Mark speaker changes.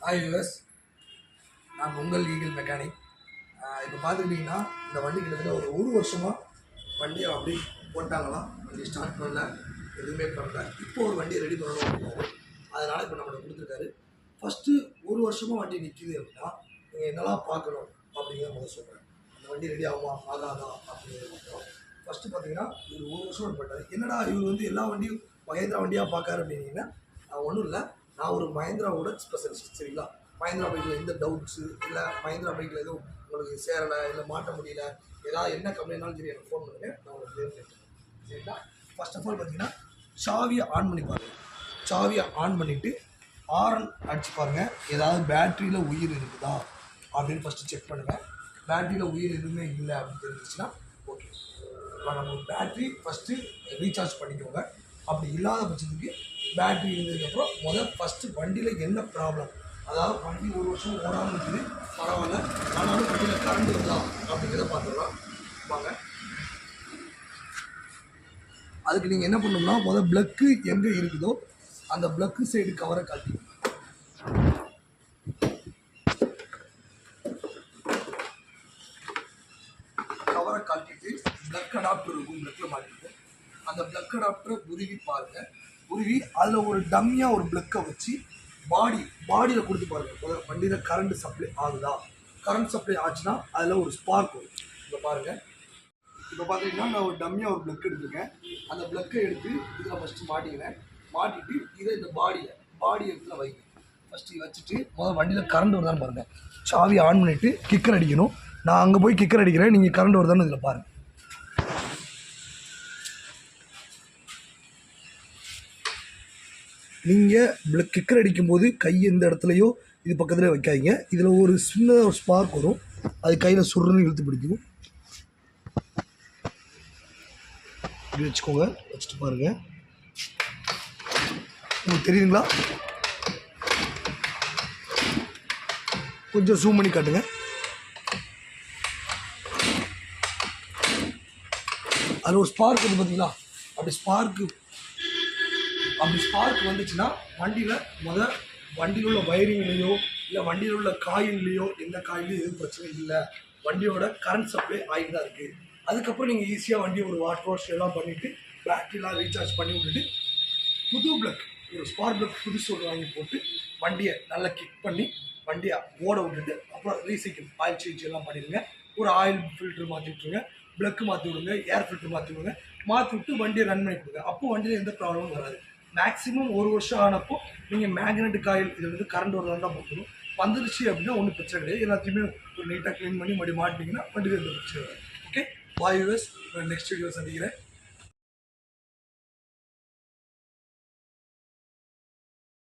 Speaker 1: Hi US நான் உங்கள் eagle mechanic இப்போ பார்த்துக்கிட்டிங்கன்னா இந்த வண்டி கிட்டத்தட்ட ஒரு ஒரு வருஷமாக வண்டியை அப்படி போட்டாங்களாம். வண்டி ஸ்டார்ட் பண்ணல எதுவுமே பண்ணல. இப்போ ஒரு வண்டியை ரெடி பண்ணணும் அப்படின்னாரு அதனால் இப்போ நம்மளுக்கு கொடுத்துருக்காரு. ஃபஸ்ட்டு ஒரு வருஷமாக வண்டி நிற்கிது அப்படின்னா நீங்கள் என்னெல்லாம் பார்க்கணும் அப்படிங்கிறத முதல் சொல்கிறேன் அந்த வண்டி ரெடி ஆகுமா ஆகாதா அப்படிங்கிறது மட்டும் ஃபஸ்ட்டு பார்த்தீங்கன்னா இவர் ஒரு வருஷம் பண்ணார் என்னடா இவர் வந்து எல்லா வண்டியும் மகேந்திரா வண்டியாக பார்க்காரு அப்படின்னீங்கன்னா ஒன்றும் இல்லை. நான் ஒரு மஹேந்திராவோட ஸ்பெஷலிஸ்ட் சரிங்களா? மஹேந்திரா பைக்கில் எந்த டவுட்ஸு இல்லை மஹேந்திரா பைக்கில் எதுவும் உங்களுக்கு சேரலை இல்லை மாட்ட முடியல ஏதாவது என்ன கம்ப்ளைண்ட்னாலும் சரி எனக்கு ஃபோன் பண்ணுங்கள் நான் உங்களுக்கு கிளியர் சரிங்களா? ஃபர்ஸ்ட் ஆஃப் ஆல் பார்த்தீங்கன்னா சாவியை ஆன் பண்ணி பாருங்கள் சாவியை ஆன் பண்ணிவிட்டு ஆரன் அடிச்சு பாருங்கள் ஏதாவது பேட்டரியில் உயிர் இருக்குதா அப்படின்னு ஃபஸ்ட்டு செக் பண்ணுங்கள் பேட்டரியில் உயிர் எதுவுமே இல்லை அப்படின்னு தெரிஞ்சிச்சுன்னா ஓகே இப்போ நம்ம பேட்ரி ஃபஸ்ட்டு ரீசார்ஜ் பண்ணிக்கோங்க. அப்படி இல்லாத பட்சத்துக்கு பேட்ரி இருந்ததுக்கப்புறம் முதல் ஃபஸ்ட்டு வண்டியில் என்ன ப்ராப்ளம் அதாவது வண்டி ஒரு வருஷம் ஓடாமல் இருக்குது பரவாயில்ல. ஆனாலும் வண்டியில் கரண்ட் இருந்தா அப்படிங்கிறத பார்த்துக்கலாம் வாங்க. அதுக்கு நீங்கள் என்ன பண்ணணும்னா முதல் ப்ளக்கு எங்கே இருக்குதோ அந்த ப்ளக்கு சைடு கவரை காட்டி கவரை காட்டிட்டு ப்ளக் அடாப்டர் இருக்கும் ப்ளக்கில் மாட்டிட்டு அந்த ப்ளக் அடாப்டரை உருவி பாருங்கள் உருவி அதில் ஒரு டம்மியாக ஒரு பிளக்கை வச்சு பாடி பாடியில் கொடுத்து பாருங்கள் முதல்ல வண்டியில் கரண்ட் சப்ளை ஆகுதா? கரண்ட் சப்ளை ஆச்சுன்னா அதில் ஒரு ஸ்பார்க் வரும். இப்போ பாருங்கள் இப்போ பார்த்தீங்கன்னா நான் ஒரு டம்மியாக ஒரு பிளக் எடுத்திருக்கேன். அந்த ப்ளக்கை எடுத்து இதில் ஃபஸ்ட்டு மாட்டிக்கிறேன். மாட்டிட்டு இதை இந்த பாடியை பாடி இடத்துல வைக்கிறேன் ஃபஸ்ட்டு வச்சுட்டு முதல்ல வண்டியில் கரண்ட் வருதான்னு பாருங்கள் சாவி ஆன் பண்ணிவிட்டு கிக்கர் அடிக்கணும். நான் அங்கே போய் கிக்கர் அடிக்கிறேன். நீங்கள் கரண்ட் வருதான்னு இதில் பாருங்கள் நீங்கள் கிக்கர் அடிக்கும்போது கை எந்த இடத்துலையோ இது பக்கத்தில் வைக்காதீங்க. இதில் ஒரு சின்ன ஒரு ஸ்பார்க் வரும். அது கையில் சுருன்னு இழுத்து பிடிக்கும். இப்படி வச்சுக்கோங்க. வச்சுட்டு பாருங்கள் உங்களுக்கு தெரியுதுங்களா? கொஞ்சம் ஜூம் பண்ணி காட்டுங்க. அதில் ஒரு ஸ்பார்க் இருக்குது பார்த்தீங்களா அப்படி ஸ்பார்க்கு அப்படி ஸ்பார்க் வந்துச்சுன்னா வண்டியில் முத வண்டியில் உள்ள வயரிங்லேயோ இல்லை வண்டியில் உள்ள காயின்லேயோ எந்த காயிலையும் எதுவும் பிரச்சனை இல்லை. வண்டியோட கரண்ட் சப்ளை ஆகிட்டு தான் இருக்குது அதுக்கப்புறம் நீங்கள் ஈஸியாக வண்டி ஒரு வாட்டர் வாஷ் எல்லாம் பண்ணிவிட்டு பேட்டரிலாம் ரீசார்ஜ் பண்ணி விட்டுட்டு புது பிளக் ஒரு ஸ்பார்க் பிளக் புதுசு ஒரு வாங்கி போட்டு வண்டியை நல்லா கிக் பண்ணி வண்டியை ஓட விட்டுட்டு அப்புறம் ரீசைக்கிள் ஆயில் சேஞ்ச் எல்லாம் பண்ணிடுங்க. ஒரு ஆயில் ஃபில்டர் மாற்றி விட்ருங்க பிளக்கு மாற்றி விடுங்க ஏர் ஃபில்டர் மாற்றி விடுங்க மாற்றி விட்டு வண்டியை ரன் பண்ணி கொடுங்க. அப்போ வண்டியில் எந்த ப்ராப்ளமும் வராது. மேக்ஸிமம் ஒரு வருஷம் ஆனப்போ நீங்கள் மேக்னெட்டு காயில் இது வந்து கரண்ட் வரலாம் தான் பார்க்கணும் வந்துருச்சு அப்படின்னா ஒன்றும் பிரச்சனை கிடையாது. எல்லாத்தையுமே ஒரு நீட்டாக க்ளீன் பண்ணி மறுபடியும் மாட்டிங்கன்னா வண்டியில் எந்த பிரச்சனை okay bye US next video சந்திக்கிறேன்.